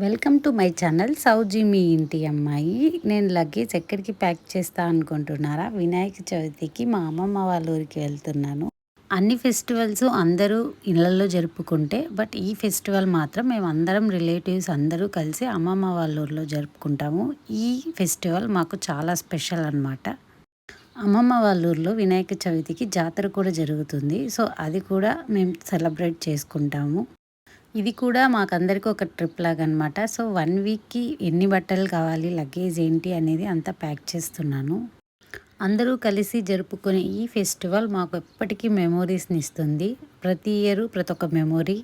Welcome to my channel సౌజీ మీ ఇంటి అమ్మాయి. నేను లగేజ్ ఎక్కడికి ప్యాక్ చేస్తా అనుకుంటున్నారా? వినాయక చవితికి మా అమ్మమ్మ వాళ్ళ ఊరికి వెళ్తున్నాను. అన్ని ఫెస్టివల్స్ అందరూ ఇళ్ళలో జరుపుకుంటే బట్ ఈ ఫెస్టివల్ మాత్రం మేము అందరం రిలేటివ్స్ అందరూ కలిసి అమ్మమ్మ వాళ్ళ ఊర్లో జరుపుకుంటాము. ఈ ఫెస్టివల్ మాకు చాలా స్పెషల్ అనమాట అమ్మమ్మ వాళ్ళ ఊర్లో వినాయక చవితికి జాతర కూడా జరుగుతుంది. సో అది కూడా మేము సెలబ్రేట్ చేసుకుంటాము. ఇది కూడా మాకందరికి ఒక ట్రిప్ లాగా అనమాట సో వన్ వీక్కి ఎన్ని బట్టలు కావాలి లగేజ్ ఏంటి అనేది అంతా ప్యాక్ చేస్తున్నాను. అందరూ కలిసి జరుపుకునే ఈ ఫెస్టివల్ మాకు ఎప్పటికీ మెమోరీస్ని ఇస్తుంది. ప్రతి ఇయర్ ప్రతి ఒక్క మెమొరీ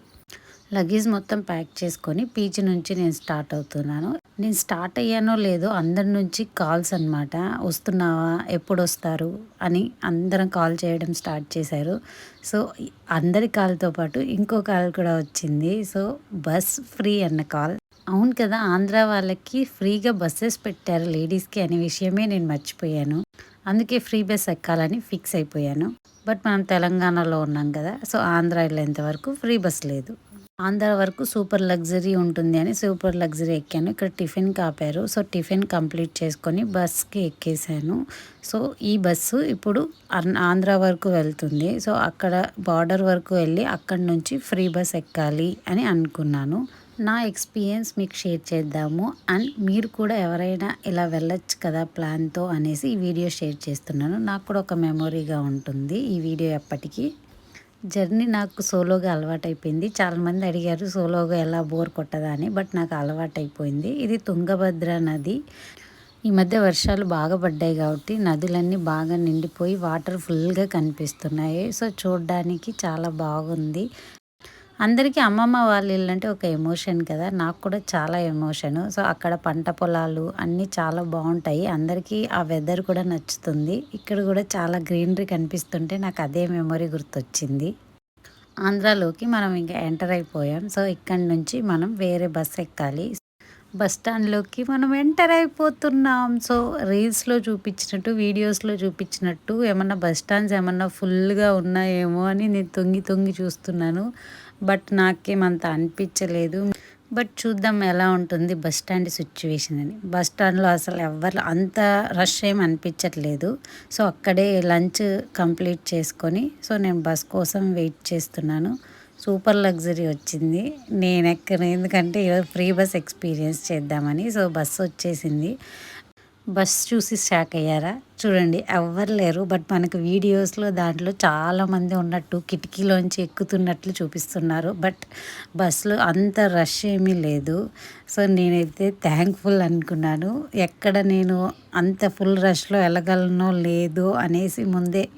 లగేజ్ మొత్తం ప్యాక్ చేసుకొని పీచ్ నుంచి నేను స్టార్ట్ అవుతున్నాను. నేను స్టార్ట్ అయ్యానో లేదో అందరి నుంచి కాల్స్ అనమాట వస్తున్నావా? ఎప్పుడు వస్తారు అని అందరం కాల్ చేయడం స్టార్ట్ చేశారు. సో అందరి కాల్తో పాటు ఇంకో కాల్ కూడా వచ్చింది. సో బస్ ఫ్రీ అన్న కాల్. అవును కదా ఆంధ్ర వాళ్ళకి ఫ్రీగా బస్సెస్ పెట్టారు లేడీస్కి అనే విషయమే నేను మర్చిపోయాను. అందుకే ఫ్రీ బస్ ఎక్కాలని ఫిక్స్ అయిపోయాను. బట్ మనం తెలంగాణలో ఉన్నాం కదా సో ఆంధ్ర వెళ్ళేంత వరకు ఫ్రీ బస్ లేదు. ఆంధ్ర వరకు సూపర్ లగ్జరీ ఉంటుంది అని సూపర్ లగ్జరీ ఎక్కాను. ఇక్కడ టిఫిన్ కాపారు. సో టిఫిన్ కంప్లీట్ చేసుకొని బస్కి ఎక్కేసాను. సో ఈ బస్సు ఇప్పుడు ఆంధ్ర వరకు వెళ్తుంది. సో అక్కడ బార్డర్ వరకు వెళ్ళి అక్కడ నుంచి ఫ్రీ బస్ ఎక్కాలి అని అనుకున్నాను. నా ఎక్స్పీరియన్స్ మీకు షేర్ చేద్దాము. అండ్ మీరు కూడా ఎవరైనా ఇలా వెళ్ళొచ్చు కదా ప్లాన్తో అనేసి ఈ వీడియో షేర్ చేస్తున్నాను. నాకు కూడా ఒక మెమొరీగా ఉంటుంది ఈ వీడియో ఎప్పటికీ. జర్నీ నాకు సోలోగా అలవాటైపోయింది. చాలామంది అడిగారు సోలోగా ఎలా బోర్ కొట్టదా అని. బట్ నాకు అలవాటైపోయింది. ఇది తుంగభద్ర నది. ఈ మధ్య వర్షాలు బాగా పడ్డాయి కాబట్టి నదులన్నీ బాగా నిండిపోయి వాటర్ ఫుల్గా కనిపిస్తున్నాయి. సో చూడడానికి చాలా బాగుంది. అందరికీ అమ్మమ్మ వాళ్ళ ఇల్లు అంటే ఒక ఎమోషన్ కదా. నాకు కూడా చాలా ఎమోషన్. సో అక్కడ పంట పొలాలు అన్నీ చాలా బాగుంటాయి. అందరికీ ఆ వెదర్ కూడా నచ్చుతుంది. ఇక్కడ కూడా చాలా గ్రీనరీ కనిపిస్తుంటే నాకు అదే మెమొరీ గుర్తొచ్చింది. ఆంధ్రాలోకి మనం ఇంకా ఎంటర్ అయిపోయాం. సో ఇక్కడ నుంచి మనం వేరే బస్ ఎక్కాలి. బస్ స్టాండ్లోకి మనం ఎంటర్ అయిపోతున్నాం. సో రీల్స్లో చూపించినట్టు వీడియోస్లో చూపించినట్టు ఏమన్నా బస్ స్టాండ్స్ ఏమన్నా ఫుల్గా ఉన్నాయేమో అని నేను తొంగి తొంగి చూస్తున్నాను. బట్ నాకేమంత అనిపించలేదు. బట్ చూద్దాం ఎలా ఉంటుంది బస్ స్టాండ్ సిచ్యువేషన్ అని. బస్ స్టాండ్లో అసలు ఎవరు అంత రష్ ఏం అనిపించట్లేదు. సో అక్కడే లంచ్ కంప్లీట్ చేసుకొని సో నేను బస్ కోసం వెయిట్ చేస్తున్నాను. సూపర్ లగ్జరీ వచ్చింది. నేను ఎక్కను ఎందుకంటే ఫ్రీ బస్ ఎక్స్పీరియన్స్ చేద్దామని. సో బస్సు వచ్చేసింది. బస్ చూసి షాక్ అయ్యారా? చూడండి ఎవ్వరు లేరు. బట్ మనకు వీడియోస్లో దాంట్లో చాలామంది ఉన్నట్టు కిటికీలోంచి ఎక్కుతున్నట్లు చూపిస్తున్నారు. బట్ బస్సులో అంత రష్ ఏమీ లేదు. సో నేనైతే థ్యాంక్ఫుల్ అనుకున్నాను. ఎక్కడ నేను అంత ఫుల్ రష్లో వెళ్ళగలనో లేదు అనేసి ముందే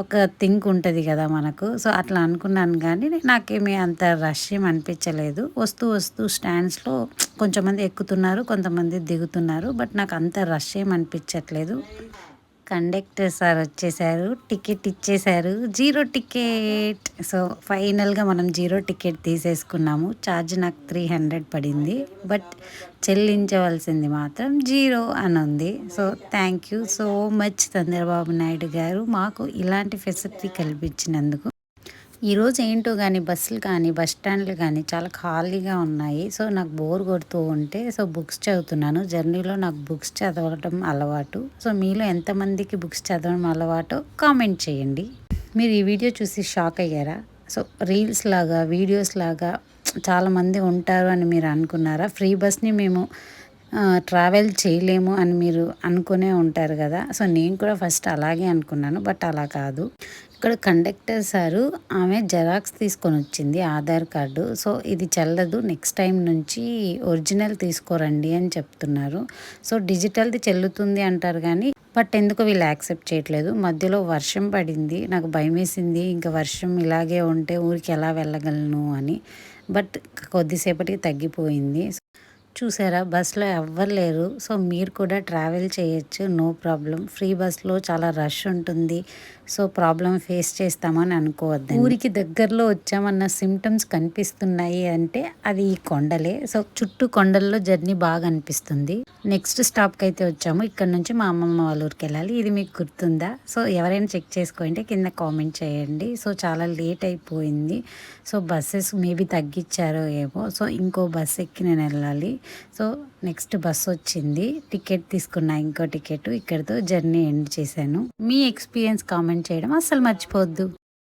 ఒక థింక్ ఉంటుంది కదా మనకు. సో అట్లా అనుకున్నాను కానీ నాకేమీ అంత రష్ ఏమి అనిపించలేదు. వస్తూ వస్తూ స్టాండ్స్లో కొంచెంమంది ఎక్కుతున్నారు కొంతమంది దిగుతున్నారు బట్ నాకు అంత రష్ ఏం అనిపించట్లేదు. కండక్టర్ సార్ వచ్చేసారు టికెట్ ఇచ్చేశారు జీరో టికెట్. సో ఫైనల్గా మనం జీరో టికెట్ తీసేసుకున్నాము. ఛార్జ్ నాకు త్రీ హండ్రెడ్ పడింది. బట్ చెల్లించవలసింది మాత్రం జీరో అని ఉంది. So thank you so much Chandrababu Naidu garu మాకు ఇలాంటి ఫెసిలిటీ కల్పించినందుకు. ఈరోజు ఏంటో కానీ బస్సులు కానీ బస్ స్టాండ్లు కానీ చాలా ఖాళీగా ఉన్నాయి. సో నాకు బోర్ కొడుతూ ఉంటే సో బుక్స్ చదువుతున్నాను. జర్నీలో నాకు బుక్స్ చదవడం అలవాటు. సో మీలో ఎంతమందికి బుక్స్ చదవడం అలవాటు కామెంట్ చేయండి. మీరు ఈ వీడియో చూసి షాక్ అయ్యారా? సో రీల్స్ లాగా వీడియోస్ లాగా చాలామంది ఉంటారు అని మీరు అనుకున్నారా? ఫ్రీ బస్ని మేము ట్రావెల్ చేయలేము అని మీరు అనుకునే ఉంటారు కదా. సో నేను కూడా ఫస్ట్ అలాగే అనుకున్నాను బట్ అలా కాదు. ఇక్కడ కండక్టర్ సారు ఆమె జెరాక్స్ తీసుకొని వచ్చింది ఆధార్ కార్డు. సో ఇది చెల్లదు నెక్స్ట్ టైం నుంచి ఒరిజినల్ తీసుకోరండి అని చెప్తున్నారు. సో డిజిటల్ది చెల్లుతుంది అంటారు కానీ బట్ ఎందుకు వీళ్ళు యాక్సెప్ట్ చేయట్లేదు? మధ్యలో వర్షం పడింది నాకు భయం వేసింది ఇంకా వర్షం ఇలాగే ఉంటే ఊరికి ఎలా వెళ్ళగలను అని. బట్ కొద్దిసేపటికి తగ్గిపోయింది. చూసారా? బస్సులో ఎవ్వరు లేరు. సో మీరు కూడా ట్రావెల్ చేయొచ్చు. No problem. ఫ్రీ బస్లో చాలా రష్ ఉంటుంది. సో ప్రాబ్లం ఫేస్ చేస్తామని అనుకోవద్దు ఊరికి దగ్గరలో వచ్చామన్న సిమ్టమ్స్ కనిపిస్తున్నాయి అంటే అది ఈ కొండలే. సో చుట్టూ కొండల్లో జర్నీ బాగా అనిపిస్తుంది. నెక్స్ట్ స్టాప్కి అయితే వచ్చాము. ఇక్కడ నుంచి మా అమ్మమ్మ వాళ్ళ ఊరికి వెళ్ళాలి. ఇది మీకు గుర్తుందా? సో ఎవరైనా చెక్ చేసుకోండి కింద కామెంట్ చేయండి. సో చాలా లేట్ అయిపోయింది. సో బస్సెస్ మేబీ తగ్గించారో ఏమో. సో ఇంకో బస్ ఎక్కి నేను వెళ్ళాలి. సో నెక్స్ట్ బస్ వచ్చింది. టికెట్ తీసుకున్నా ఇంకో టికెట్. ఇక్కడితో జర్నీ ఎండ్ చేశాను. మీ ఎక్స్పీరియన్స్ కామెంట్ చేయడం అస్సలు మర్చిపోవద్దు.